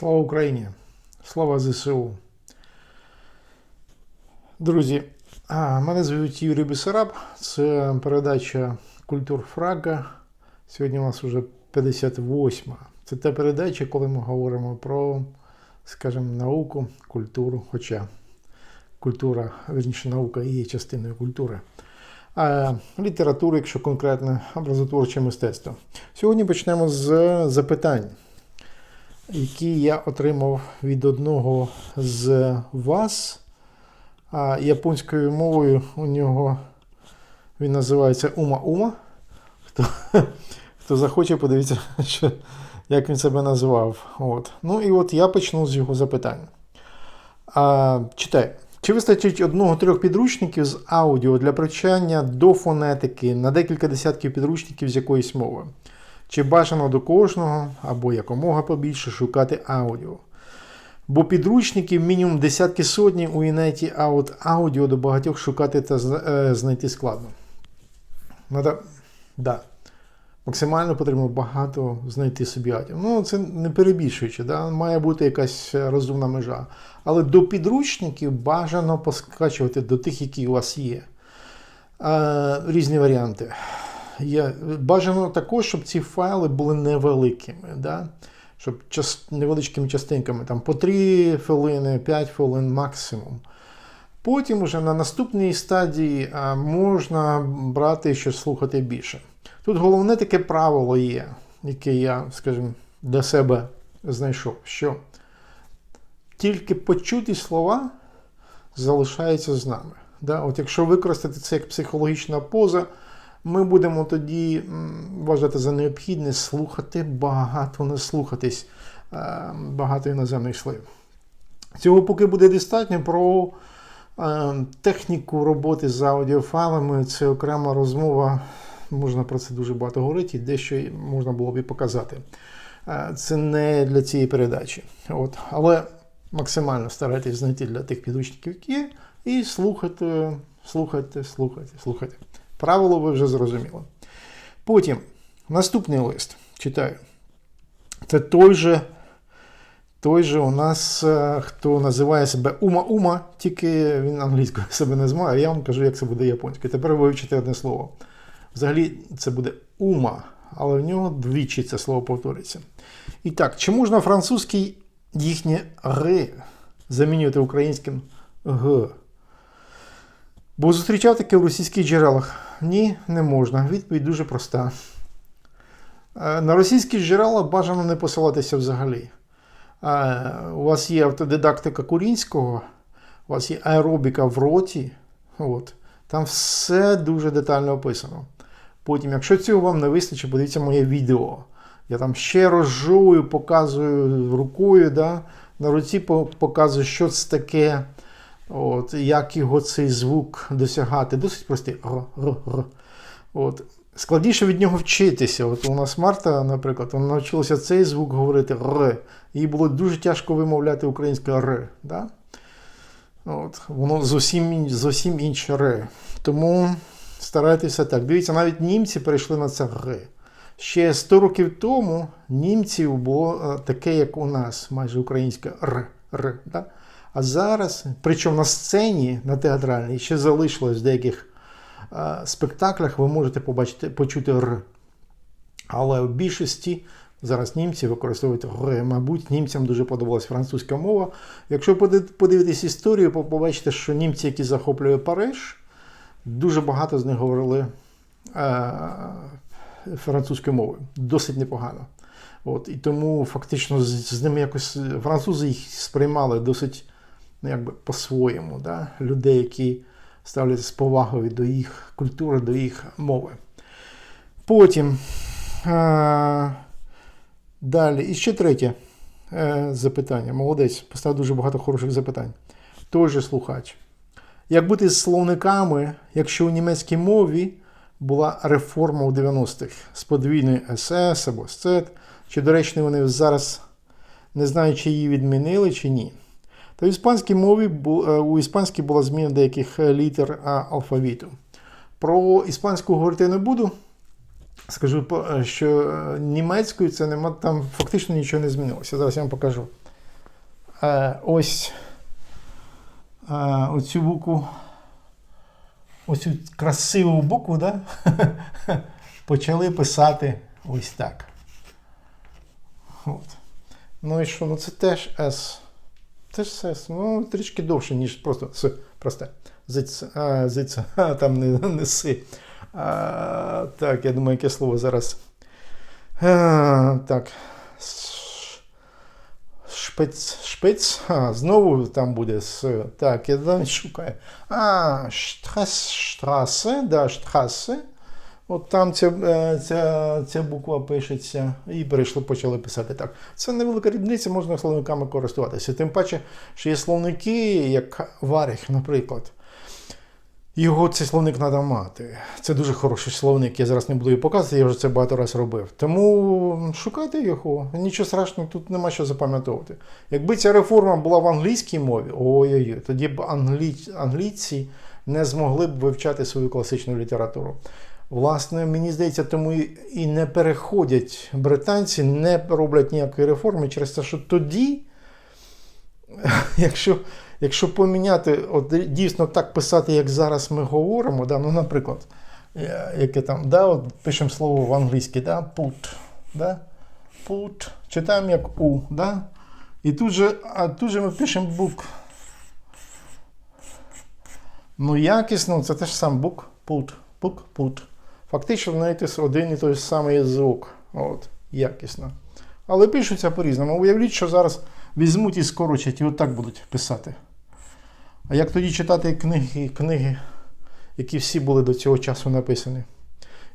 Слава Україні! Слава ЗСУ! Друзі, мене звуть Юрій Бесараб. Це передача Культур Фрага. Сьогодні у нас вже 58. Це та передача, коли ми говоримо про, скажімо, науку, культуру, хоча культура, верніше, наука і є частиною культури. А літератури, якщо конкретно, образотворче мистецтво. Сьогодні почнемо з запитань які я отримав від одного з вас. А японською мовою у нього він називається Ума-Ума. Хто хто захоче, подивіться, що, як він себе називав. От. Ну і от я почну з його запитання. А, Читай. Чи вистачить одного-трьох підручників з аудіо для привчання до фонетики на декілька десятків підручників з якоїсь мови? Чи бажано до кожного або якомога побільше шукати аудіо. Бо підручників мінімум десятки сотні у інеті, а от до багатьох шукати та е, знайти складно. Надо, да, Максимально потрібно багато знайти собі аудіо. Ну, це не перебільшуючи, да? має бути якась розумна межа. Але до підручників бажано поскачувати до тих, які у вас є. Е, Різні варіанти є, бажано також, щоб ці файли були невеликими. Да? Щоб час, невеличкими частинками, там по 3 хвилини, 5 хвилин максимум. Потім вже на наступній стадії а, можна брати щось слухати більше. Тут головне таке правило є, яке я, скажімо, для себе знайшов, що тільки почуті слова залишаються з нами. Да? От Якщо використати це як психологічна поза, ми будемо тоді вважати за необхідне слухати багато, не слухатись е, багато іноземних слів. Цього поки буде достатньо про е, техніку роботи з аудіофайлами. Це окрема розмова, можна про це дуже багато говорити, і дещо можна було б і показати. Е, це не для цієї передачі. От. Але максимально старайтесь знайти для тих підручників, які є, і слухайте, слухайте, слухайте, слухайте. Правило ви вже зрозуміли. Потім наступний лист читаю. Це той же той же у нас, е, хто називає себе Ума-Ума, тільки він англійською себе не змає, а я вам кажу, як це буде японською. Тепер ви вивчите одне слово. Взагалі, це буде ума, але в нього двічі це слово повториться. І так, чи можна французький їхнє ри замінювати українським г? Бо зустрічав таке в російських джерелах. Ні, не можна. Відповідь дуже проста. Е, на російські джерела бажано не посилатися взагалі. Е, у вас є автодидактика Курінського, у вас є аеробіка в роті. От. Там все дуже детально описано. Потім, якщо цього вам не вистачить, подивіться моє відео. Я там ще розжую, показую рукою. да? На руці показую, що це таке. От, Як його цей звук досягати? Досить простий. Р, р, р. От. Складніше від нього вчитися. От У нас Марта, наприклад, вона навчилася цей звук говорити Р. Їй було дуже тяжко вимовляти українське Р. Да? От, Воно зовсім зовсім інше Р. Тому старайтеся так. Дивіться, навіть німці перейшли на це Р. Ще 100 років тому німців було е, таке, як у нас, майже українське Р. Р да? А зараз, причому на сцені, на театральній, ще залишилось в деяких а, спектаклях, ви можете побачити, почути Р. Але в більшості зараз німці використовують Р. Мабуть, німцям дуже подобалась французька мова. Якщо подивитись історію, побачите, що німці, які захоплює Париж, дуже багато з них говорили а, французькою мовою. Досить непогано. От, І тому фактично з, з ними якось французи їх сприймали досить ну, якби по-своєму, да? людей, які ставляться з повагою до їх культури, до їх мови. Потім а, далі, і ще третє е, запитання. Молодець, поставив дуже багато хороших запитань. Той же слухач. Як бути з словниками, якщо у німецькій мові була реформа у 90-х з подвійною СС або СЦЕТ, чи, до речі, вони зараз не знають, чи її відмінили, чи ні. Та в іспанській мові е, у іспанській була зміна деяких е, літер алфавіту. Про іспанську говорити не буду. Скажу, е, що німецькою це нема, там фактично нічого не змінилося. Зараз я вам покажу. ось оцю букву, оцю красиву букву, да? почали писати ось так. От. Ну і що? Ну це теж S. Теж S. Ну, трішки довше, ніж просто С. Просте. Зиць, а, а, там не, не си. А, так, я думаю, яке слово зараз. А, так. Шпиц, шпиц. А, знову там буде с. Так, я навіть шукаю. А, штрас, штрасе, да, штрасе. От там ця, е, ця, ця буква пишеться, і перейшли, почали писати так. Це невелика різниця, можна словниками користуватися. Тим паче, що є словники, як Варіх, наприклад. Його цей словник треба мати. Це дуже хороший словник, я зараз не буду його показувати, я вже це багато разів робив. Тому шукайте його. Нічого страшного, тут нема що запам'ятовувати. Якби ця реформа була в англійській мові, ой-ой-ой, тоді б англі... англійці не змогли б вивчати свою класичну літературу. Власне, мені здається, тому і- не переходять британці, не роблять ніякої реформи через те, що тоді, якщо, якщо поміняти, от дійсно так писати, як зараз ми говоримо, да, ну, наприклад, е, яке там, да, от пишемо слово в англійській, да, put, да, put, читаємо як у, да, і тут же, а тут же ми пишемо book. Ну, якісно, це теж сам book, put, book, put. Фактично знайти один і той самий звук. От, якісно. Але пишуться по-різному. Уявіть, що зараз візьмуть і скорочать, і отак будуть писати. А як тоді читати книги, книги, які всі були до цього часу написані?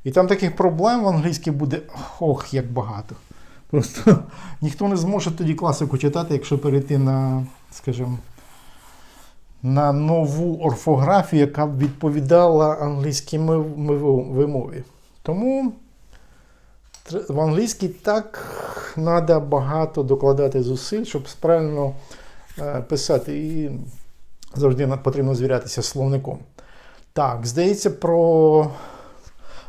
І там таких проблем в англійській буде ох, як багато. Просто ніхто не зможе тоді класику читати, якщо перейти на, скажімо, на нову орфографію, яка б відповідала англійській мов- мов- вимові. Тому в англійській так треба багато докладати зусиль, щоб правильно е, писати. І завжди потрібно звірятися словником. Так, здається, про.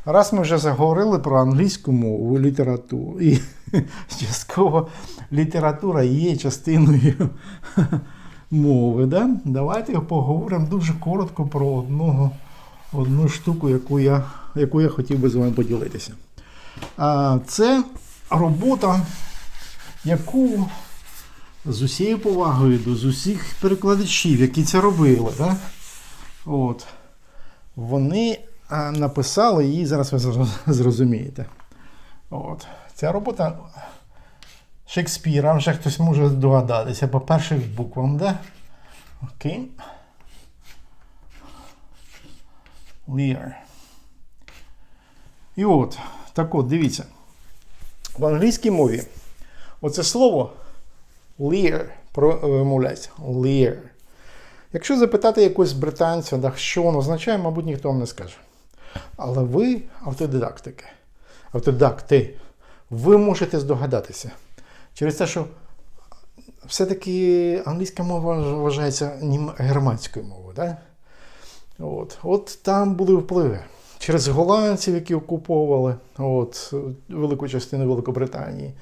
Раз ми вже заговорили про англійську мову, літературу, і частково література є частиною мови. Да? Давайте поговоримо дуже коротко про одного, одну штуку, яку я, яку я хотів би з вами поділитися. А, Це робота, яку з усією повагою до з усіх перекладачів, які це робили, да? От, вони написали її, зараз ви зрозумієте. От. Ця робота Шекспіра, вже хтось може догадатися по перших буквам, да? Окей. Lear. І от, так от, дивіться. В англійській мові оце слово lear про- вимовляється. Lear. Якщо запитати якогось британця, да, що воно означає, мабуть, ніхто вам не скаже. Але ви, автодидактики, автодидакти, ви можете здогадатися. Через те, що все-таки англійська мова вважається германською мовою. Да? От. от там були впливи. Через голландців, які окуповували от, велику частину Великобританії.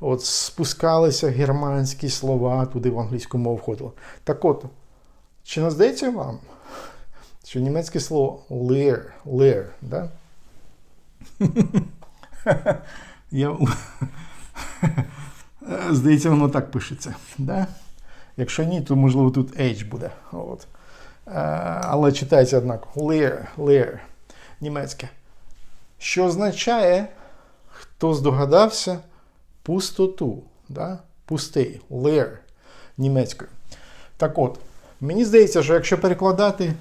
От, спускалися германські слова, туди в англійську мову входило. Так от, чи не здається вам, що німецьке слово leer, leer, да? Я... Здається, воно так пишеться. Да? Якщо ні, то можливо тут H буде. От. Е, Але читається однак leer, leer, німецьке. Що означає, хто здогадався, пустоту. Да? Пустий, leer, німецькою. Так от, мені здається, що якщо перекладати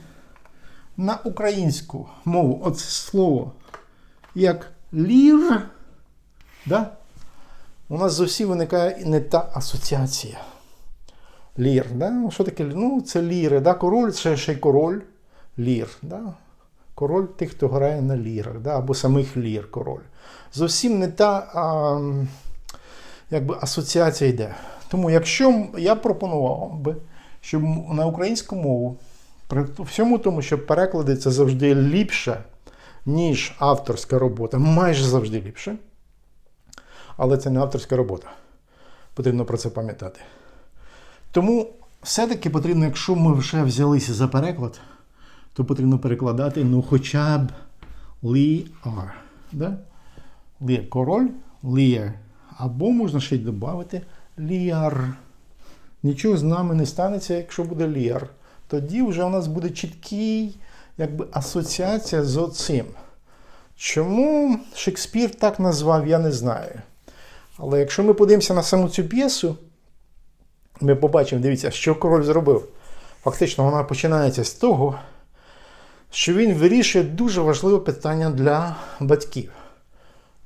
на українську мову оце слово як лір, да? У нас зовсім виникає не та асоціація. Лір. Да? Ну, Що таке? Ну, це ліри. Да? Король це ще й король лір. Да? Король тих, хто грає на лірах, да? або самих лір король. Зовсім не та а, якби, асоціація йде. Тому якщо я пропонував би, щоб на українську мову, при всьому тому, що переклади це завжди ліпше, ніж авторська робота, майже завжди ліпше. Але це не авторська робота. Потрібно про це пам'ятати. Тому все-таки потрібно, якщо ми вже взялися за переклад, то потрібно перекладати ну хоча б ліар. Да? Ліар король, ліар. Або можна ще й додати ліар. Нічого з нами не станеться, якщо буде ліар. Тоді вже у нас буде чіткий якби, асоціація з оцим. Чому Шекспір так назвав, я не знаю. Але якщо ми подивимося на саму цю п'єсу, ми побачимо, дивіться, що король зробив. Фактично, вона починається з того, що він вирішує дуже важливе питання для батьків,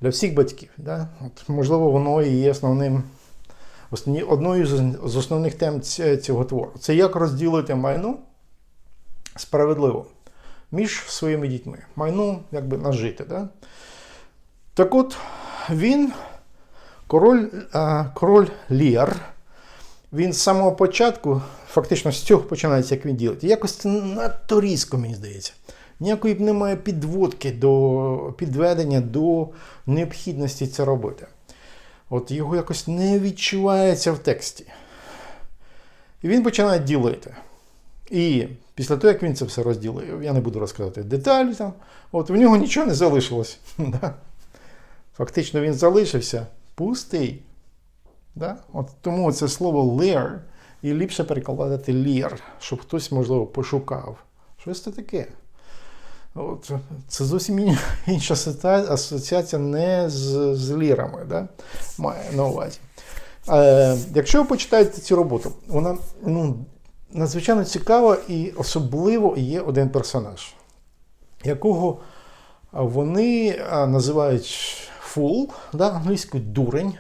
для всіх батьків. Да? От, можливо, воно і є основним, основні, одною з, основних тем цього твору. Це як розділити майно справедливо між своїми дітьми. Майно якби нажити. Да? Так от, він, король, а, король Ліар, він з самого початку, фактично з цього починається, як він ділить. Якось це надто різко, мені здається. Ніякої б немає підводки до підведення до необхідності це робити. От його якось не відчувається в тексті. І він починає ділити. І після того, як він це все розділив, я не буду розказувати деталі там, от в нього нічого не залишилось. Фактично він залишився пустий. Да? От тому це слово lear і ліпше перекладати лір, щоб хтось, можливо, пошукав. Щось це таке. От, це зовсім інша асоціація не з, з лірами, да? має на увазі. Е, якщо ви почитаєте цю роботу, вона ну, надзвичайно цікава і особливо є один персонаж, якого вони називають fool, да, англійською дурень.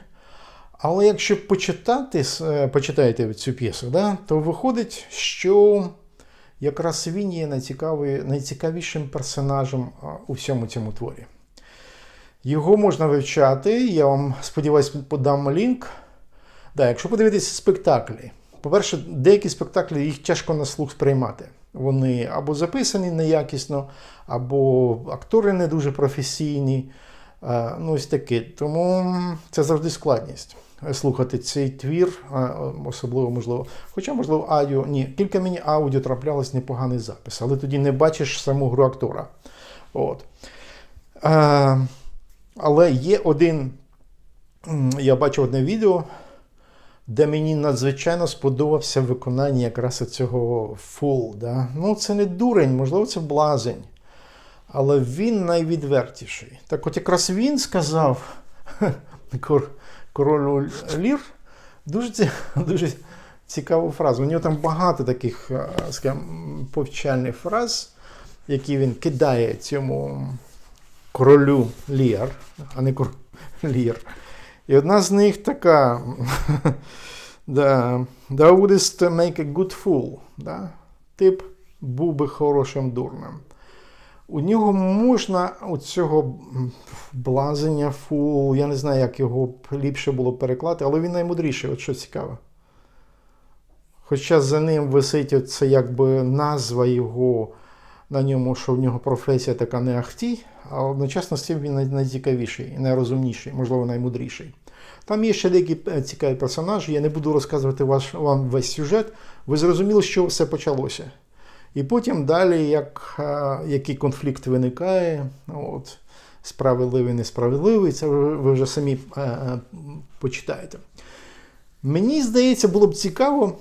Але якщо почитати, е, почитаєте цю п'єсу, да, то виходить, що якраз він є найцікавішим персонажем у всьому цьому творі. Його можна вивчати, я вам сподіваюся, подам лінк. Да, якщо подивитися спектаклі, по-перше, деякі спектаклі їх тяжко на слух сприймати. Вони або записані неякісно, або актори не дуже професійні. Е, Ну, ось таке. Тому це завжди складність е, слухати цей твір, е, особливо можливо. Хоча, можливо, аудіо. Ні, кілька мені аудіо траплялось непоганий запис, але тоді не бачиш саму гру актора. От. Але є один, я бачив одне відео, де мені надзвичайно сподобався виконання якраз цього фул. Да? Ну, це не дурень, можливо, це блазень. Але він найвідвертіший. Так от якраз він сказав королю Лір дуже, дуже цікаву фразу. У нього там багато таких е, скажімо, повчальних фраз, які він кидає цьому королю Лір, а не кор... Лір. І одна з них така: да, Thou make a good fool. Да? Ти був би хорошим дурнем. У нього можна у цього блазення, фул, я не знаю, як його ліпше було переклати, але він наймудріший, от що цікаво. Хоча за ним висить оце якби назва його на ньому, що в нього професія така не ахті, а одночасно з цим він най- найцікавіший, найрозумніший, можливо, наймудріший. Там є ще деякі е, цікаві персонажі, я не буду розказувати вам весь сюжет. Ви зрозуміли, що все почалося. І потім далі, як, е, який конфлікт виникає, от, справедливий, несправедливий, це ви, вже самі е, е, почитаєте. Мені здається, було б цікаво,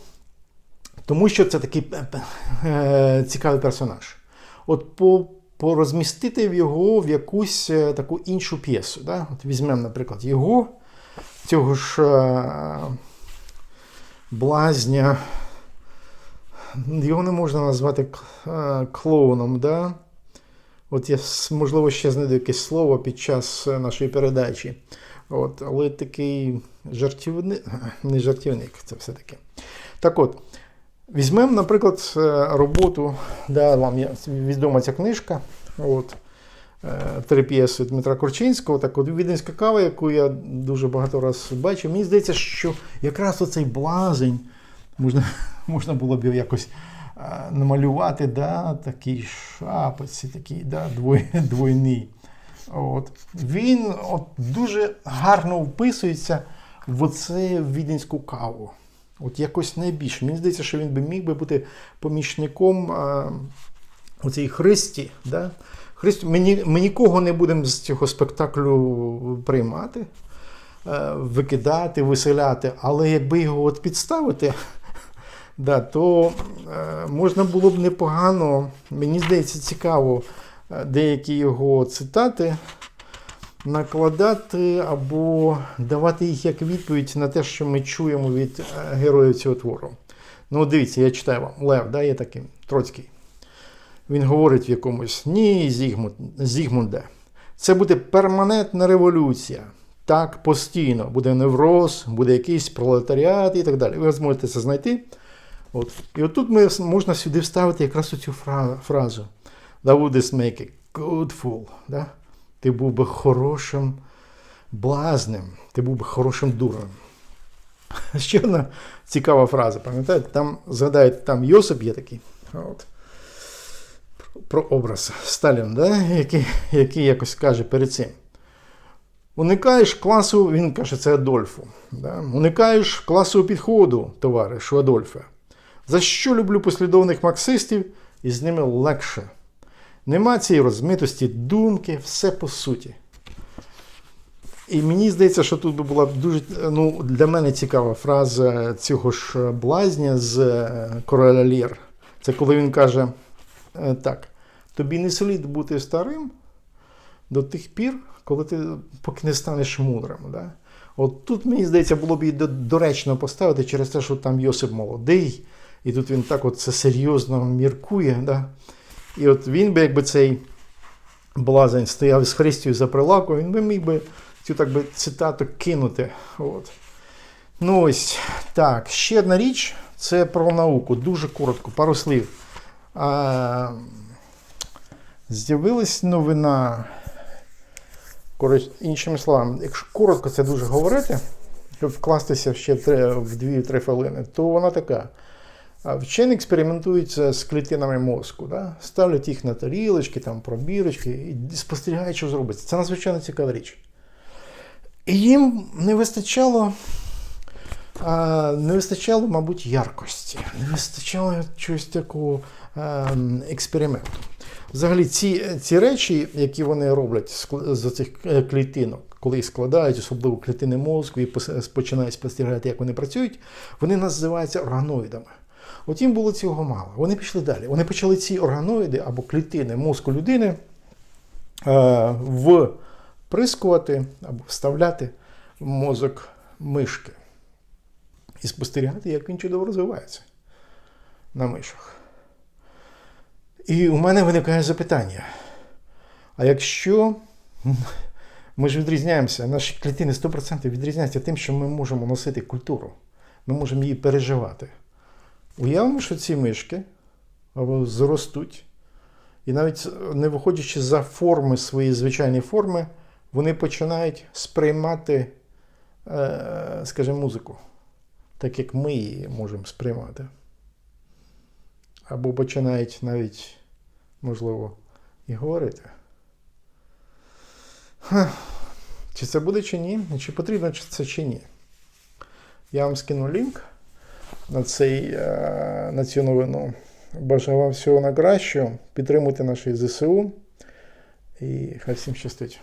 тому що це такий цікавий персонаж. От по, порозмістити його в якусь таку іншу п'єсу. Да? От візьмемо, наприклад, його, цього ж блазня. Його не можна назвати е, клоуном, да? От я, можливо, ще знайду якесь слово під час е, нашої передачі. От, але такий жартівник, не жартівник, це все-таки. Так от, візьмемо, наприклад, е, роботу, да, вам відома ця книжка. От, Три п'єси Дмитра Корчинського, так от Віденська кава, яку я дуже багато разів бачив. Мені здається, що якраз оцей блазень можна, можна було б якось е, намалювати, да, такий шапці, такий да, двой, двойний. От. Він от, дуже гарно вписується в оце віденську каву. От якось найбільше. Мені здається, що він би міг би бути помічником а, у цій Христі. Да? Христі, ми, ми нікого не будемо з цього спектаклю приймати, е, викидати, виселяти, але якби його от підставити, да, то е, можна було б непогано, мені здається, цікаво е, деякі його цитати накладати або давати їх як відповідь на те, що ми чуємо від е, героїв цього твору. Ну, дивіться, я читаю вам. Лев, да, є такий, Троцький. Він говорить в якомусь ні, Зігмунд, Зігмунде. Це буде перманентна революція. Так, постійно. Буде невроз, буде якийсь пролетаріат і так далі. Ви зможете це знайти. От. І отут ми, можна сюди вставити якраз цю фразу. Thou wouldst make a. Да? Ти був би хорошим блазнем, ти був би хорошим дуром. Ще одна цікава фраза, пам'ятаєте? Там, згадайте, там Йосип є такий. От. Про образ Сталін, да? який, який якось каже перед цим. Уникаєш класу, він каже, це Адольфу. Да? Уникаєш класового підходу, товаришу Адольфе. За що люблю послідовних марксистів, і з ними легше. Нема цієї розмитості думки, все по суті. І мені здається, що тут би була дуже ну, для мене цікава фраза цього ж блазня з е, короля Лір. Це коли він каже е, так: тобі не слід бути старим до тих пір, коли ти поки не станеш мудрим. Да? От тут, мені здається, було б і доречно поставити через те, що там Йосип молодий, і тут він так от це серйозно міркує. Да? І от він би, якби цей блазень стояв з Христю за прилавкою, він би міг би цю так би цитату кинути. От. Ну ось так. Ще одна річ це про науку. Дуже коротко, пару слів. А, з'явилась новина. Коротше, іншими словами, якщо коротко це дуже говорити, щоб вкластися ще в 2-3 хвилини, то вона така. Вчені експериментують з клітинами мозку, да? ставлять їх на тарілочки, там, пробірочки і спостерігають, що зробиться. Це надзвичайно цікава річ. І їм не вистачало, не вистачало, мабуть, яркості, не вистачало чогось такого експерименту. Взагалі, ці, ці речі, які вони роблять з- з цих е, клітинок, коли їх складають, особливо клітини мозку, і починають спостерігати, як вони працюють, вони називаються органоїдами. От їм було цього мало. Вони пішли далі. Вони почали ці органоїди або клітини мозку людини е, вприскувати або вставляти в мозок мишки. І спостерігати, як він чудово розвивається на мишах. І у мене виникає запитання: а якщо ми ж відрізняємося, наші клітини 100% відрізняються тим, що ми можемо носити культуру, ми можемо її переживати. Уявимо, що ці мишки або зростуть, і навіть не виходячи за форми своєї звичайної форми, вони починають сприймати, е, скажімо, музику, так як ми її можемо сприймати. Або починають навіть, можливо, і говорити. Чи це буде чи ні? Чи потрібно це чи ні? Я вам скину лінк на, цей, е, на цю новину. Бажаю вам всього найкращого. Підтримуйте наші ЗСУ. І хай всім щастить.